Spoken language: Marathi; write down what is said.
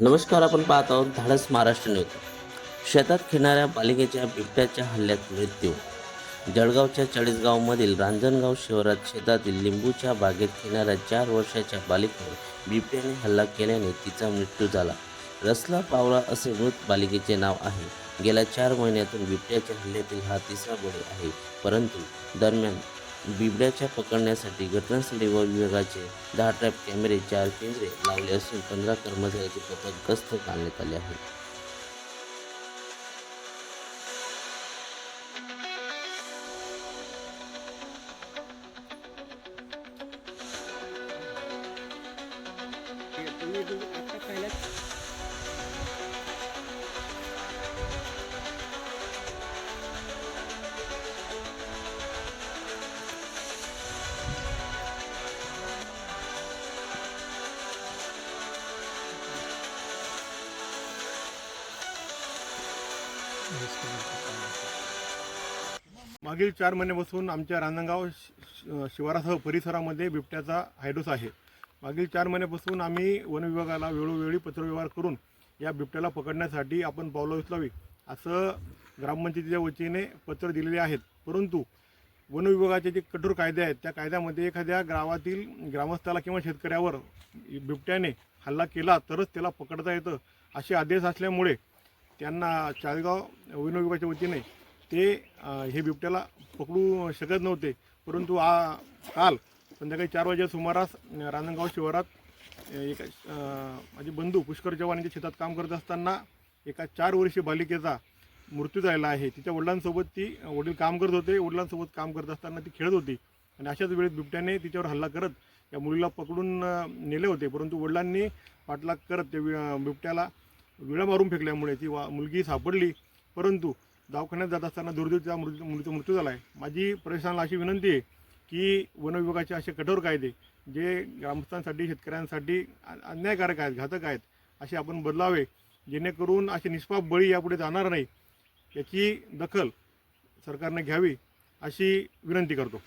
नमस्कार आपण पाहत आहोत धाडस महाराष्ट्र न्यूज. शेतात खेळणाऱ्या बालिकेच्या बिबट्याच्या हल्ल्यात मृत्यू. जळगावच्या चाळीसगावमधील रांजणगाव शहरात शेतातील लिंबूच्या बागेत खेळणाऱ्या चार वर्षाच्या बालिकेवर बिबट्याने हल्ला केल्याने तिचा मृत्यू झाला. रसला पावला असे मृत बालिकेचे नाव आहे. गेल्या चार महिन्यातून बिबट्याच्या हल्ल्यातील हा तिसरा बळी आहे. परंतु दरम्यान बिबड्याच्या पकडण्यासाठी घटनास्थळी व विभागाचे दहा ट्रॅप कॅमेरे चार पिंजरे लावले असून पंधरा कर्मचाऱ्याचे पथक गस्त घालण्यात आले आहे. तुम्ही मागील चार महिन्यापासून आमच्या रांजणगाव शि- शिवारासह परिसरामध्ये बिबट्याचा हायडोस आहे. मागील चार महिन्यापासून आम्ही वन विभागाला वेळोवेळी पत्रव्यवहार करून या बिबट्याला पकडण्यासाठी आपण पावलं उचलावी असं ग्रामपंचायतीच्या वतीने पत्र दिलेले आहेत. परंतु वन विभागाचे जे कठोर कायदे आहेत त्या कायद्यामध्ये एखाद्या गावातील ग्रामस्थाला किंवा शेतकऱ्यावर बिबट्याने हल्ला केला तरच त्याला पकडता येतं असे आदेश असल्यामुळे त्यांना चाळगाव वन वतीने ते हे बिबट्याला पकडू शकत नव्हते. परंतु आ काल संध्याकाळी चार वाजेच्या सुमारास रांजणगाव शिवारात एका माझे बंधू पुष्कर चव्हाण यांच्या शेतात काम करत असताना एका चार वर्षीय बालिकेचा मृत्यू झालेला आहे. तिच्या वडिलांसोबत ती वडील काम करत होते. वडिलांसोबत काम करत असताना ती खेळत होती. आणि अशाच वेळेत बिबट्याने तिच्यावर हल्ला करत या मुलीला पकडून नेले होते. परंतु वडिलांनी पाठलाग करत ते बिबट्याला विळा मारून फेकल्यामुळे ती वा मुलगी सापडली. परंतु दवाखान्यात जात असताना दुर्दैव त्या मृत्यू मुलीचा मृत्यू झाला आहे माझी प्रशासनाला अशी विनंती आहे की वनविभागाचे असे कठोर कायदे जे ग्रामस्थांसाठी शेतकऱ्यांसाठी अन्यायकारक आहेत घातक आहेत असे आपण बदलावे जेणेकरून असे निष्पाप बळी यापुढे जाणार नाही याची दखल सरकारने घ्यावी अशी विनंती करतो.